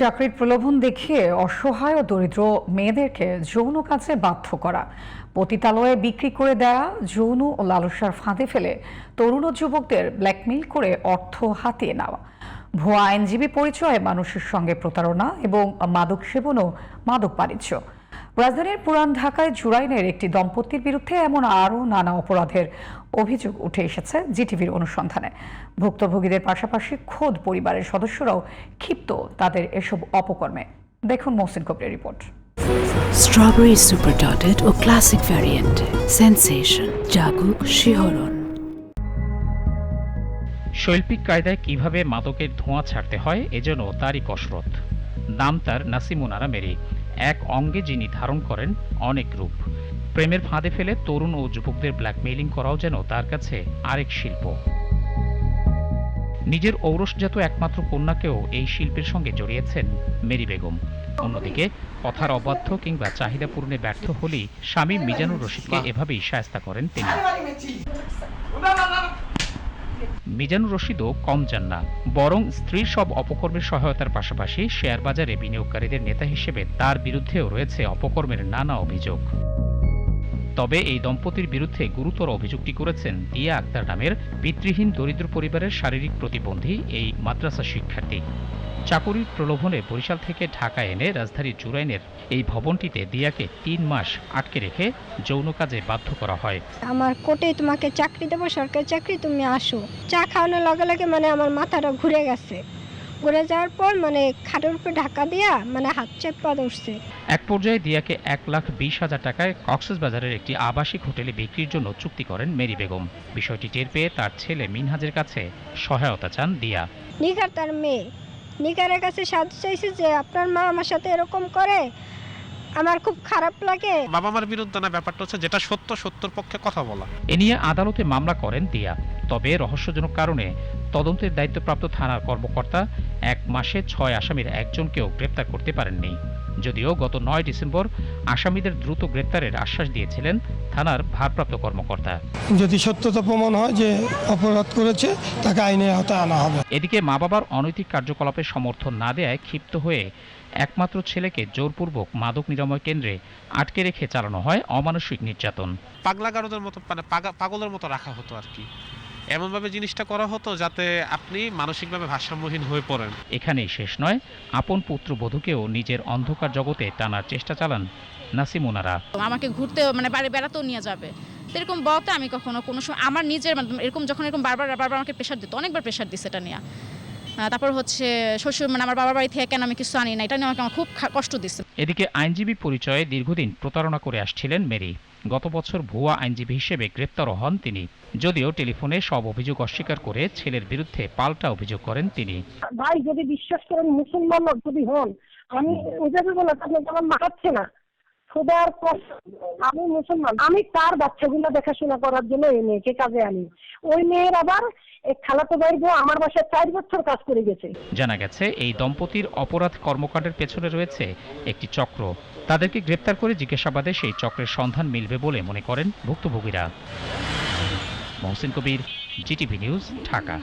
চাকরির প্রলোভন দেখিয়ে অসহায় ও দরিদ্র মেয়েদেরকে যৌন কাজে বাধ্য করা। পতিতালয়ে বিক্রি করে দেয়া যৌন ও লালসার ফাঁদে ফেলে তরুণ ও যুবকদের ব্ল্যাকমেইল করে অর্থ হাতিয়ে নেওয়া। ভুয়া আইনজীবী পরিচয়ে মানুষের সঙ্গে প্রতারণা এবং মাদক সেবন ও মাদক বাণিজ্য রাজধানীর পুরান ঢাকায় জুরাইনের একটি দম্পতির বিরুদ্ধে এমন আরও নানা অপরাধের অভিযোগ উঠে এসেছে জিটিভির অনুসন্ধানে। ভুক্তভোগীদের পাশাপাশি খোদ পরিবারের সদস্যরাও ক্ষিপ্ত তাদের এসব অপকর্মে। দেখুন মহসিন কবিরের রিপোর্ট। স্ট্রবেরি সুপার ডটেড ও ক্লাসিক ভ্যারিয়েন্টে সেন্সেশন জাগুক শিহরণ শৈল্পিক কায়দায় কীভাবে মাদকের ধোঁয়া ছাড়তে হয় এজন্য তারই কসরত। নাম তার নাসিমুনারা মেরি এক অঙ্গে যিনি ধারণ করেন অনেক রূপ। প্রেমের ফাঁদে ফেলে তরুণ ও যুবকদের ব্ল্যাকমেইলিং করাও যেন তার কাছে আরেক শিল্প। নিজের ঔরসজাত একমাত্র কন্যাকেও এই শিল্পের সঙ্গে জড়িয়েছেন মেরি বেগম। অন্যদিকে কথার অবাধ্য কিংবা চাহিদা পূরণে ব্যর্থ হলেই স্বামী মিজানুর রশিদকে এভাবেই সায়স্তা করেন তিনি। মিজানুর রশিদও কম যান না, বরং স্ত্রীর সব অপকর্মের সহায়তার পাশাপাশি শেয়ার বাজারে বিনিয়োগকারীদের নেতা হিসেবে তার বিরুদ্ধেও রয়েছে অপকর্মের নানা অভিযোগ। তবে এই দম্পতির বিরুদ্ধে গুরুতর অভিযোগটি করেছেন দিয়া আক্তার নামের পিতৃহীন দরিদ্র পরিবারের শারীরিক প্রতিবন্ধী এই মাদ্রাসা শিক্ষার্থী। চাকুরির প্রলোভনে বরিশাল থেকে ঢাকা এনে রাজধানীর জুরাইনের এই ভবনটিতে দিয়াকে তিন মাস আটকে রেখে যৌন কাজে বাধ্য করা হয়। আমার কোর্টে তোমাকে চাকরি দেবো, সরকারি চাকরি, তুমি আসো। চা খাওয়ানোর লগে লগে মানে আমার মাথাটা ঘুরে গেছে। ঘুরে যাওয়ার পর মানে খাটের উপরে ঢাকা দিয়া মানে হাত চেপা ধরছে। এক পর্যায়ে দিয়াকে এক লাখ বিশ হাজার টাকায় কক্সবাজারের একটি আবাসিক হোটেলে বিক্রির জন্য চুক্তি করেন মেরি বেগম। বিষয়টি টের পেয়ে তার ছেলে মিনহাজের কাছে সহায়তা চান দিয়া। নিগার তার মেয়ে। নিগারের কাছে সাহায্য চাইছে যে আপনার মা আমার সাথে এরকম করে আমার খুব খারাপ লাগে। বাবা মার বিরুদ্ধে না ব্যাপারটা হচ্ছে যেটা সত্য সত্যর পক্ষে কথা বলা। এ নিয়ে আদালতে মামলা করেন দিয়া। তবে রহস্যজনক কারণে তদন্তের দায়িত্বপ্রাপ্ত থানার কর্মকর্তা এক মাসে ছয় আসামির একজনকেও গ্রেপ্তার করতে পারেননি। যদিও গত নয় ডিসেম্বর আসামিদের দ্রুত গ্রেপ্তারের আশ্বাস দিয়েছিলেন থানার ভারপ্রাপ্ত কর্মকর্তা। যদি সত্যতা প্রমাণ হয় যে অপরাধ করেছে তাকে আইনের আওতায় আনা হবে। এদিকে মা বাবার অনৈতিক কার্যকলাপে সমর্থন না দেয়ায় ক্ষিপ্ত হয়ে একমাত্র ছেলেকে জোরপূর্বক মাদক নিরাময় কেন্দ্রে আটকে রেখে চালানো হয় অমানসিক নির্যাতন। পাগলা গারদের মতো মানে পাগা- পাগলের মতো রাখা হতো আর কি। এমনভাবে জিনিসটা করা হতো যাতে আপনি মানসিকভাবে ভারসাম্যহীন হয়ে পড়েন। এখানেই শেষ নয় আপন পুত্র পুত্রবধূকেও নিজের অন্ধকার জগতে টানার চেষ্টা চালান নাসিমুনারা আমাকে ঘুরতে মানে বাড়ি বেড়াতেও নিয়ে যাবে। এরকম বলতে আমি কখনো কোনো সময় আমার নিজের এরকম যখন এরকম বারবার বারবার আমাকে প্রেশার দিত অনেকবার প্রেশার দিচ্ছে এটা নিয়ে। তারপর হচ্ছে শ্বশুর মানে আমার বাবার বাড়ি থেকে কেন আমি কিছু আনি না এটা নিয়ে আমাকে আমার খুব কষ্ট দিচ্ছে এদিকে আইনজীবী পরিচয়ে দীর্ঘদিন প্রতারণা করে আসছিলেন মেরি। গত বছর ভুয়া আইনজীবী হিসেবে গ্রেপ্তারও হন তিনি। যদিও টেলিফোনে সব অভিযোগ অস্বীকার করে ছেলের বিরুদ্ধে পাল্টা অভিযোগ করেন তিনি। ভাই, যদি বিশ্বাস করেন মুসলমান যদি হন, আমি ওইভাবে বলে আপনি আমার মারাচ্ছে না। খোদার আমি মুসলমান, আমি তার বাচ্চাগুলো দেখাশোনা করার জন্য এই মেয়েকে কাজে আনি। ওই মেয়ের আবার খালাতো ভাই আমার বাসায় চার বছর কাজ করে গেছে। জানা গেছে, এই দম্পতির অপরাধ কর্মকাণ্ডের পেছনে রয়েছে একটি চক্র। তাদেরকে গ্রেপ্তার করে জিজ্ঞাসাবাদে সেই চক্রের সন্ধান মিলবে বলে মনে করেন ভুক্তভোগীরা। Mohsin Kabir, GTV news, Dhaka.